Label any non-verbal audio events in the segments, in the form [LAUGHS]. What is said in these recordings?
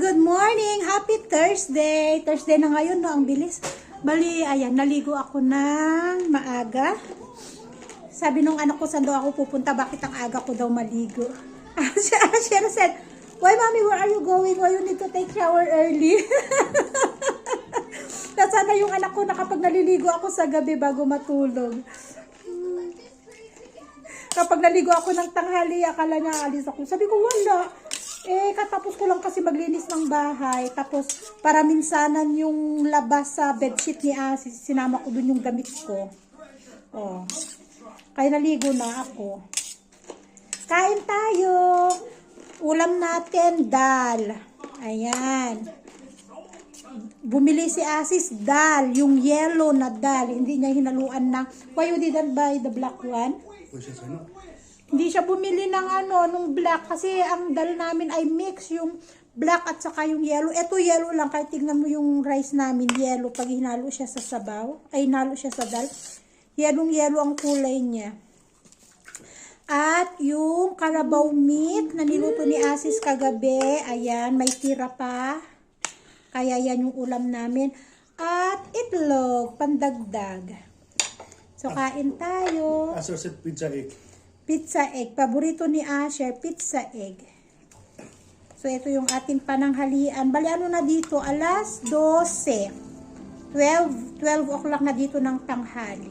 good morning! Happy Thursday! Thursday na ngayon, no? Ang bilis. Bali, ayan, naligo ako ng maaga. Sabi nung anak ko, saan daw ako pupunta? Bakit ang aga ko daw maligo? [LAUGHS] She, she said, Why, mommy, where are you going? Why you need to take shower early? [LAUGHS] na sana yung anak ko na kapag naliligo ako sa gabi bago matulog. Kapag naligo ako ng tanghali, akala niya alis ako. Sabi ko, wala. Eh, katapos ko lang kasi maglinis ng bahay. Tapos, para minsanan yung labas sa bedsheet ni Asis, sinama ko dun yung gamit ko. Oh. Kaya naligo na ako. Kain tayo. Ulam natin, dal. Ayan. Bumili si Asis dal, yung yellow na dal. Hindi niya hinaluan ng, why you didn't buy the black one? Pues eso, ¿no? Hindi siya bumili ng ano, nung black kasi ang dal namin ay mix yung black at saka yung yellow. Ito yellow lang kahit tingnan mo yung rice namin yellow pag hinalo siya sa sabaw, ay hinalo siya sa dal. Yellow yellow ang kulay niya. At yung karabaw meat na niluto ni Asis kagabi, ayan, may tira pa. Kaya yan yung ulam namin. At itlog, pandagdag. So, kain tayo. Said pizza egg. Pizza egg. Paborito ni Asher, pizza egg. So, ito yung ating pananghalian. Bali, ano na dito? Alas 12. 12, 12 o'clock na dito ng tanghali.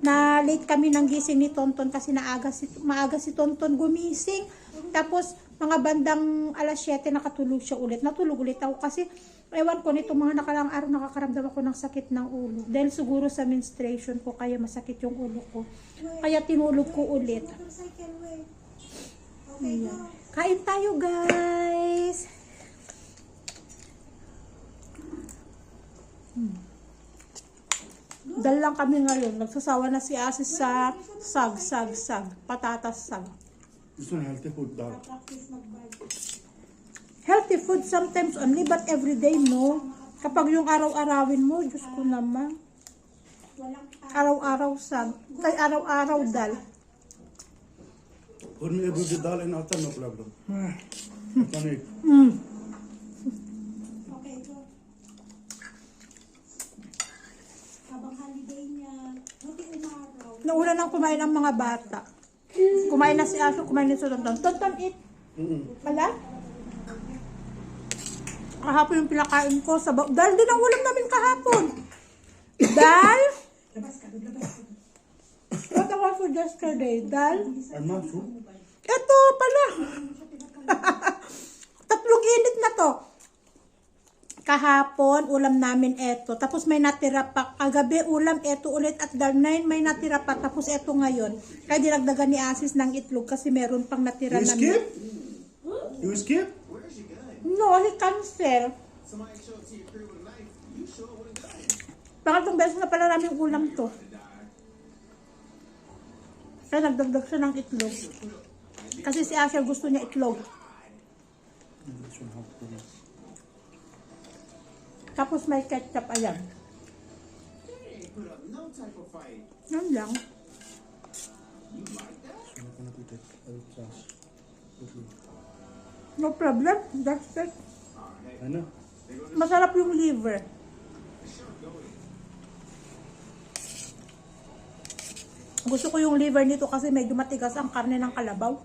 Na late kami ng gising ni Tonton kasi naaga si, maaga si Tonton gumising. Tapos, mga bandang alas 7 nakatulog siya ulit. Natulog ulit ako kasi ewan ko nito mga nakalang araw nakakaramdam ako ng sakit ng ulo. Dahil siguro sa menstruation ko kaya masakit yung ulo ko. Kaya tinulog ko ulit. Ayan. Kain tayo guys! Hmm. Dal lang kami ngayon. Nagsasawa na si Asis sa sag, sag, sag. Patatas sag. This one healthy food dog. Healthy food sometimes only, but every day no. Kapag yung araw-arawin mo, Diyos ko naman. Araw-araw sag. Ay, araw-araw dal. For me, every day dal and atta, no problem. Egg. Mm. Nauna nang kumain ang mga bata. Kumain na si Aso, kumain na si Tonton. Tonton, eat. Mm-mm. Wala? Kahapon yung pinakain ko sa ba- Dal din ang ulam namin kahapon. Dal? What I was for yesterday? I'm not sure. Ito pala. [LAUGHS] Tatlong init na to. Kahapon, ulam namin eto. Tapos may natira pa. Kagabi, ulam eto ulit. At dal 9, may natira pa. Tapos eto ngayon. Kaya dinagdagan ni Asis ng itlog kasi meron pang natira You na skip? You skip? No, he cancel. Pangatong beses na pala namin ulam to. Kaya nagdagdag siya ng itlog. Kasi si Asher gusto niya itlog. Tapos may ketchup, ayan. Yan lang. So I'm gonna No problem. That's it. Know. Masarap yung liver. Gusto ko yung liver nito kasi medyo matigas ang karne ng kalabaw.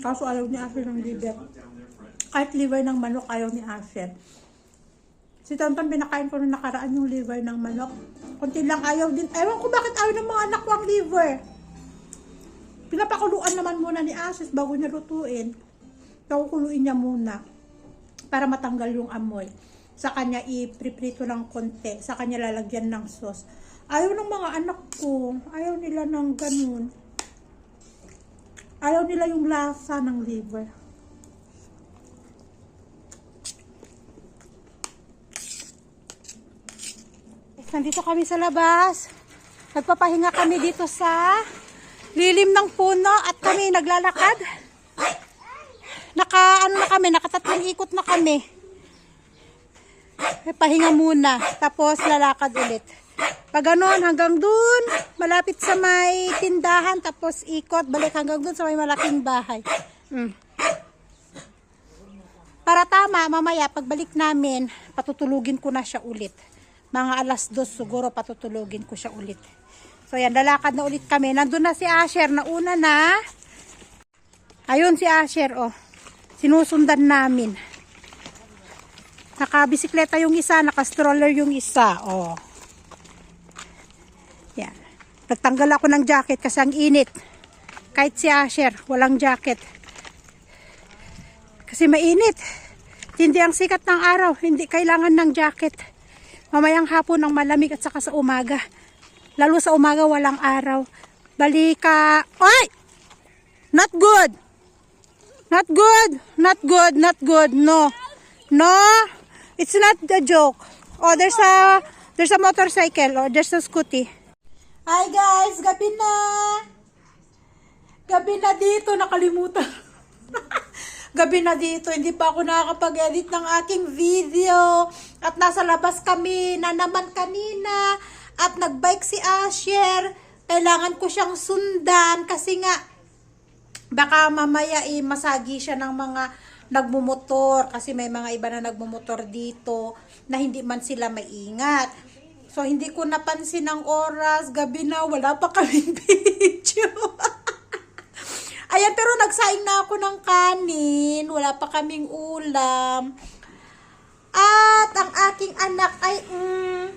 Kaso ayaw ni Asher ng liver. Kahit liver ng manok, ayaw ni Asher. Si Tonton, pinakain ko nung nakaraan yung liver ng manok. Kunti lang ayaw din. Ewan ko bakit ayaw ng mga anak ko ang liver. Pinapakuluan naman muna ni Asis bago niya lutuin. Pakukuluin niya muna para matanggal yung amoy. Sa kanya ipriprito ng konti. Sa kanya lalagyan ng sauce. Ayaw ng mga anak ko. Ayaw nila ng ganun. Ayaw nila yung lasa ng liver. Nandito kami sa labas. Nagpapahinga kami dito sa lilim ng puno at kami naglalakad. Naka ano na kami, nakatatlong ikot na kami. Eh, Pahinga muna, tapos lalakad ulit. Pag ganon, hanggang dun, malapit sa may tindahan, tapos ikot, balik hanggang dun sa may malaking bahay. Mm. Para tama, mamaya, pagbalik namin, patutulugin ko na siya ulit. Mga alas dos siguro, patutulugin ko siya ulit. So yan, lalakad na ulit kami. Nandun na si Asher, na una na. Ayun si Asher, oh. Sinusundan namin. Nakabisikleta yung isa, nakastroller yung isa, oh. Yan. Nagtanggal ako ng jacket kasi ang init. Kahit si Asher, walang jacket. Kasi mainit. Hindi ang sikat ng araw, hindi kailangan ng jacket. Mamayang hapon ang malamig at saka sa umaga. Lalo sa umaga walang araw. Balika. Oy! Not good. Not good. Not good. Not good. No. No. It's not a joke. Oh, there's a there's a motorcycle or there's a scooty. Hi guys, gabi na. Gabi na dito, nakalimutan. [LAUGHS] Gabi na dito, hindi pa ako nakakapag-edit ng aking video. At nasa labas kami na naman kanina. At nagbike si Asher. Kailangan ko siyang sundan kasi nga baka mamaya eh, masagi siya ng mga nagmumotor kasi may mga iba na nagmumotor dito na hindi man sila maingat. So, hindi ko napansin ang oras. Gabi na, wala pa kaming [LAUGHS] video. Ayan, pero nagsaing na ako ng kanin. Wala pa kaming ulam. At ang aking anak ay, mm,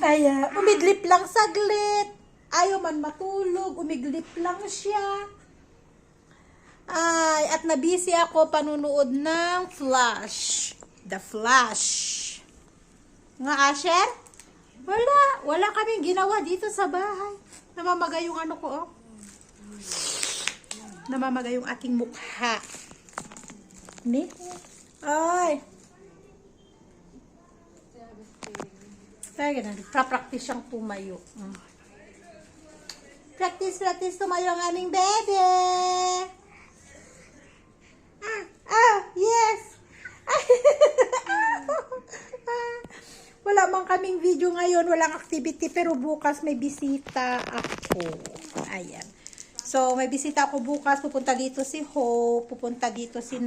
ayan, umidlip lang saglit. Ayaw man matulog, umidlip lang siya. Ay, at nabisi ako panunood ng Flash. The Flash. Nga, Asher? Wala. Wala kaming ginawa dito sa bahay. Namamagay yung ano ko, oh. Namamagay yung aking mukha. Ni? Ay. Talaga na. Pra-practice siyang tumayo. Mm. Practice, practice tumayo ang aming bebe. Ah, ah, yes. [LAUGHS] Wala man kaming video ngayon, walang activity, pero bukas may bisita ako. Ayan. So, may bisita ako bukas. Pupunta dito si Hope. Pupunta dito si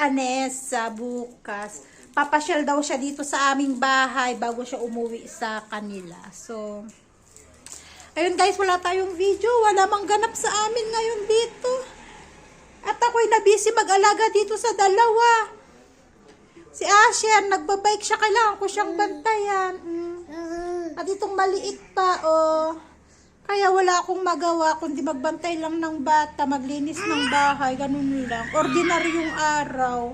Anessa bukas. Papasyal daw siya dito sa aming bahay bago siya umuwi sa kanila. So, ayun guys, wala tayong video. Wala mang ganap sa amin ngayon dito. At ako'y nabisi mag-alaga dito sa dalawa. Si Asher, nagbabike siya. Kailangan ko siyang bantayan. Mm. At itong maliit pa, oh. Kaya wala akong magawa kundi magbantay lang ng bata, maglinis ng bahay, ganun lang. Ordinary yung araw.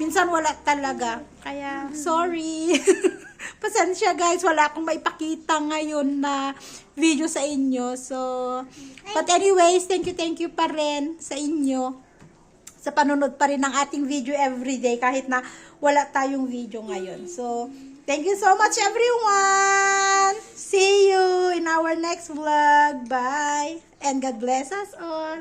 Minsan wala talaga. Kaya, sorry. [LAUGHS] Pasensya guys, wala akong maipakita ngayon na video sa inyo. So, but anyways, thank you, thank you pa rin sa inyo. Sa panunod pa rin ng ating video everyday kahit na wala tayong video ngayon. So, thank you so much everyone! See you in our next vlog. Bye! And God bless us all!